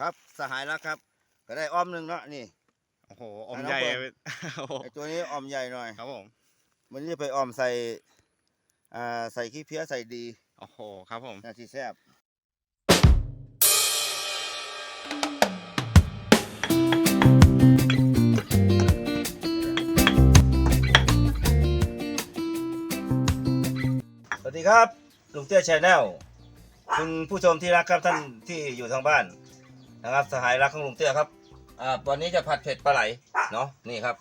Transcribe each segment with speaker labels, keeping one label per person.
Speaker 1: ครับสหายรักครับ ก็ได้อ้อมหนึ่งเนาะนี่
Speaker 2: โอ้โหอม
Speaker 1: อะน้อง
Speaker 2: ใหญ่
Speaker 1: เบิร์ด
Speaker 2: โอ้โห
Speaker 1: ไอตัวนี้อ้อมใหญ่หน่อย
Speaker 2: ครับผม
Speaker 1: วันนี้จะไปอ้อมใส่อ่าใส่ขี้เพี้ยใส่ดี
Speaker 2: โอ้โหครับผม
Speaker 1: นาทีแซ่บสวัสดีครับลุงเตี้ยชาแนลคุณผู้ชมที่รักครับท่านที่อยู่ทางบ้าน นะครับสหายรักของลุงเตี้ยครับอ่าวันนี้จะผัดเผ็ดปลาไหลเนาะนี่ครับ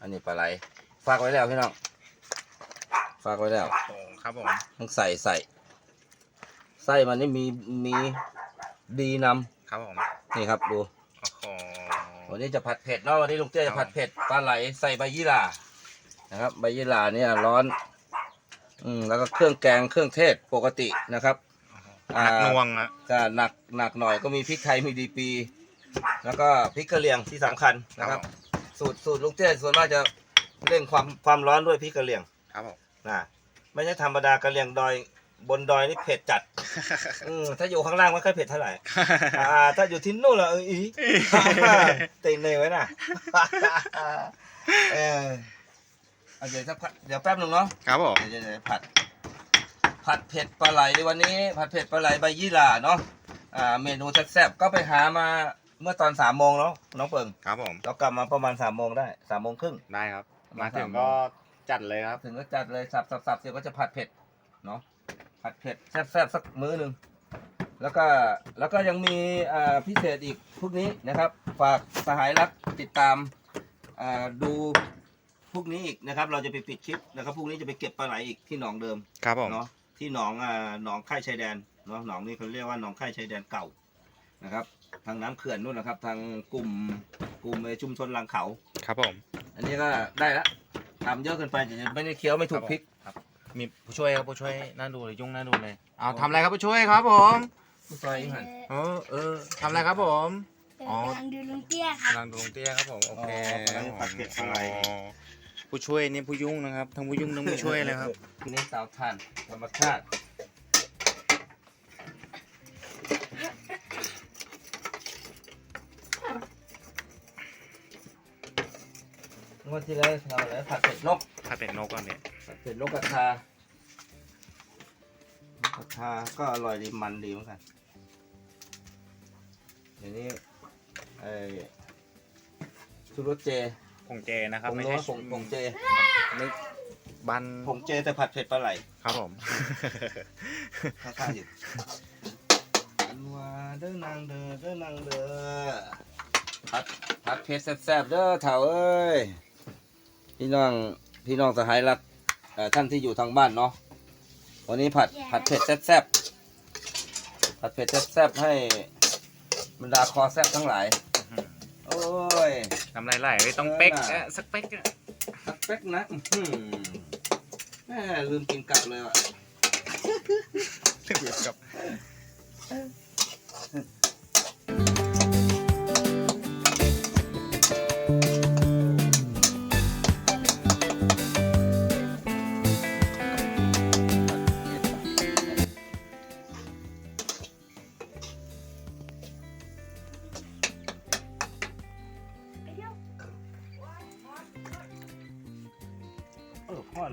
Speaker 1: อันนี้ปลาไหลฝากไว้แล้วพี่น้องฝากไว้แล้ว
Speaker 2: โอ้โหครับผม
Speaker 1: ต้องใส่ใส่ไส้มันนี่มีมีดีนำ
Speaker 2: ครับผม
Speaker 1: นี่ครับดู
Speaker 2: โอ้โห
Speaker 1: วันนี้จะผัดเผ็ดเนาะวันนี้ลุงเตี้ยจะผัดเผ็ดปลาไหลใส่ใบยี่หร่านะครับ ใบยี่หร่าเนี่ยร้อน อืมแล้วก็เครื่องแกงเครื่องเทศปกตินะครับ อ่า
Speaker 2: หนักหน่วงอะ
Speaker 1: ก็หนักหนักหน่อยก็มีพริกไทยมีดีปี แล้วก็พริกกะเหรี่ยงที่สำคัญนะครับ สูตรสูตรลุงเตี้ยส่วนมากจะเร่งความความร้อนด้วยพริกกะเหรี่ยง
Speaker 2: ครับผม
Speaker 1: นะไม่ใช่ธรรมดากะเหรี่ยงดอยบนดอยนี่เผ็ดจัดอืมถ้าอยู่ข้างล่างไม่ค่อยเผ็ดเท่าไหร่อ่า ถ้าอยู่ที่นู่นละเอออี เต็งเนยไว้น่ะ เออเอาเดี๋ยวสักพักเดี๋ยวแป๊บหนึงเนาะ
Speaker 2: ครับผม
Speaker 1: เดี๋ยวเดี๋ยวผัด ผัดเผ็ดปลาไหลวันนี้ ผัดเผ็ดปลาไหลใบยี่หร่าเนาะอ่าเมนูแซ่บๆก็ไปหามาเมื่อตอนสามโมงเนาะน้องเปิง
Speaker 2: ครับผม
Speaker 1: เรากลับมาประมาณสามโมงได้สามโมงครึ่ง
Speaker 2: ได้ครับ
Speaker 1: มา
Speaker 2: มาถึง
Speaker 1: สาม
Speaker 2: ก็จัดเลยครับ
Speaker 1: ถึงก็จัดเลยสับสับสับเสร็จก็จะผัดเผ็ดเนาะผัดเผ็ดแซ่บๆสักมื้อหนึ่งแล้วก็แล้วก็ยังมีอ่าพิเศษอีกพวกนี้นะครับ ฝากสหายรักติดตามอ่าดูพวกนี้อีกนะครับ เราจะไปปิดคลิปนะครับพวกนี้จะไปเก็บปลาไหลอีกที่หนองเดิม
Speaker 2: ครับผม
Speaker 1: เนาะ ที่หนองอ่าหนองค่ายชายแดนเนาะหนองนี้เขาเรียกว่าหนองค่ายชายแดนเก่านะครับ ทางน้ำเขื่อนนู่นนะครับ ทางกลุ่มกลุ่มชุมชนลังเขา
Speaker 2: ครับผม
Speaker 1: อันนี้ก็ได้ละทำเยอะเกินไปจะไม่ได้เคี้ยวไม่ถูกพริก
Speaker 2: ครับ มีผู้ช่วยครับผู้ช่วยน่าดูเลยยุ่งน่าดูเลยเอาทำอะไรครับผู้ช่วยครับผม
Speaker 1: ผู้ซอยอีกหัน
Speaker 2: เออเออทำอะไรครับผม อ๋อ
Speaker 3: กำลังดูลุงเตี้ยครับ
Speaker 2: กำลังดูลงเตี้ยครับผมโอเค
Speaker 1: กำลังผัดเผ็ดอะไร
Speaker 2: อ๋อ ผู้ช่วยนี่ผู้ยุ่งนะครับทั้งผู้ยุ่งทั้งผู้ช่วยเลยครับ
Speaker 1: ทีนี้สาวทานธรรมชาติงวดที่แล้วเราอะไรผัดเผ็ดนก
Speaker 2: ถ้าเป็นนกก่อนเนี่ย
Speaker 1: ผัดเผ็ดนกกระทานกกระทาก็อร่อยดีมันดีเหมือนกันเดี๋ยวนี้ไอ้ชูรสเจ
Speaker 2: ผงเจนะครับ
Speaker 1: ผง
Speaker 2: ไม่
Speaker 1: นั
Speaker 2: ใช่
Speaker 1: วผงผงเจ
Speaker 2: ไม่บัน
Speaker 1: ผงเจแต่ผัดเผ็ดปลาไหล
Speaker 2: ครับผม
Speaker 1: ข้างๆอยู่อันว่าเด้อนางเด้อเด้อนางเด้อผัดผัดเผ็ดแซ่บๆเด้อเถ่าเอ้ยพี่น้องพี่น้องสหายรักเอ่อท่านที่อยู่ทางบ้านเนาะวันนี้ผัดผัดเผ็ดแซ่บๆผัดเผ็ดแซ่บๆให้บรรดาคอแซ่บทั้งหลายโอ้ ย
Speaker 2: ทำไรไหลไม่ต้องเป๊ก
Speaker 1: เออน่ะ
Speaker 2: เอ๊ะสักเป๊กอะ
Speaker 1: สักเป๊กนะอื้อหือแม่ลืมกินกลับเลยว่ะ
Speaker 2: เกี่ยวกับ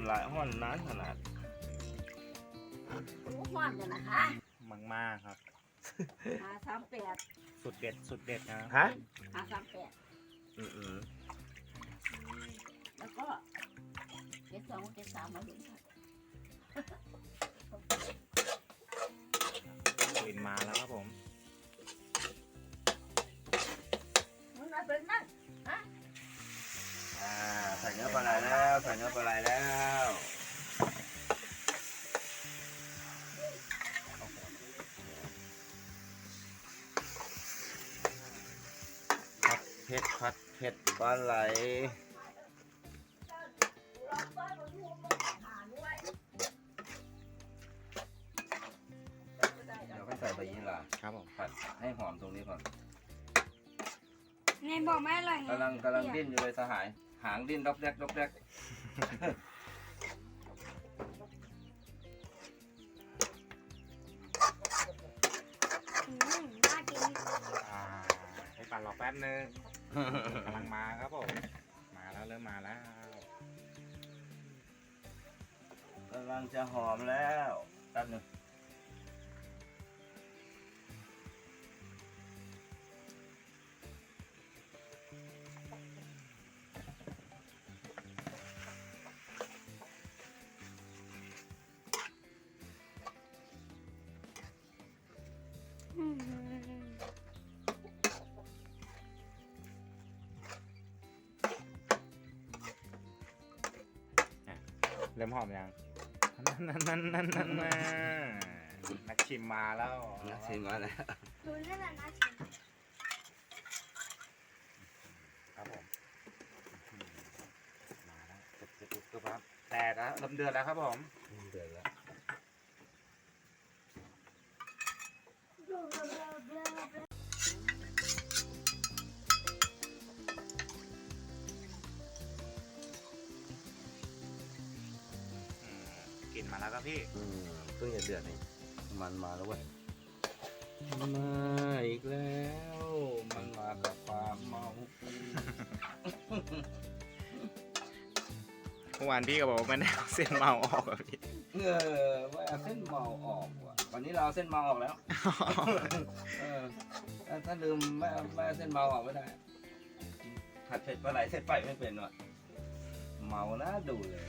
Speaker 1: ห้อนหลายห้อนนานขนาด
Speaker 3: รู้หวานกันนะคะ
Speaker 2: มังมากครับ
Speaker 3: หาสามแปด
Speaker 2: สุดเด็ดสุดเด็ดนะครับ
Speaker 1: ฮะ
Speaker 3: หาสามแปด
Speaker 1: อือ
Speaker 3: แล้วก็เจ็ดสองเจ็ดสามมาดูค่ะ
Speaker 2: กลิ่นมาแล้วครับผม
Speaker 3: มันมาเป็นนั่น
Speaker 1: อ่าใส่เนื้อปลาไหลแล้วใส่เนื้อปลาไหลแเผ็ดปลาไหลเดี๋ยวก็ใส่ใบยี่หร่า
Speaker 2: ครับผม
Speaker 1: ผัดให้หอมตรงนี้ก่อน
Speaker 3: ในบอกไม่อร่อย
Speaker 1: กำลังกำลังดิ้นอยู่เลยสหาย หางดิ้นดอกแดกดอกแดก
Speaker 3: น่ากิน
Speaker 2: อ่าแป๊บนึง กำลังมาครับผม มาแล้วเริ่มมาแล้ว
Speaker 1: กำลังจะหอมแล้วแป๊บนึง
Speaker 2: เริ่มหอมยังนั่นนั่นนั่นนั่นนั่นนักชิมมาแล้ว
Speaker 1: นะชิมมาแล้ว
Speaker 3: ดูนั่นน่ะนะชิม
Speaker 2: ครับผมมาแล้วจะจะอุดตัวครับแตกแล้วเริ่มเดือนแล้วครับผม ลิ่นมาแล้วครับพี่
Speaker 1: อืมเพิ่งจะเดือดนี่มันมาแล้วเว้ยมาอีกแล้ว มันมากับความเมา
Speaker 2: เมื่อวานพี่ก็บอกว่าไม่ได้เอาเส้นเมาออกอะพี่
Speaker 1: เออว่าเอาเส้นเมาออกว่ะวันนี้เราเอาเส้นเมาออกแล้ว เออถ้าถ้าลืมไม่เอาไม่เอาเส้นเมาออกไม่ได้ผัดเผ็ดปลาไหลเส้นไปไม่เป็นว่ะเมานะดูเลย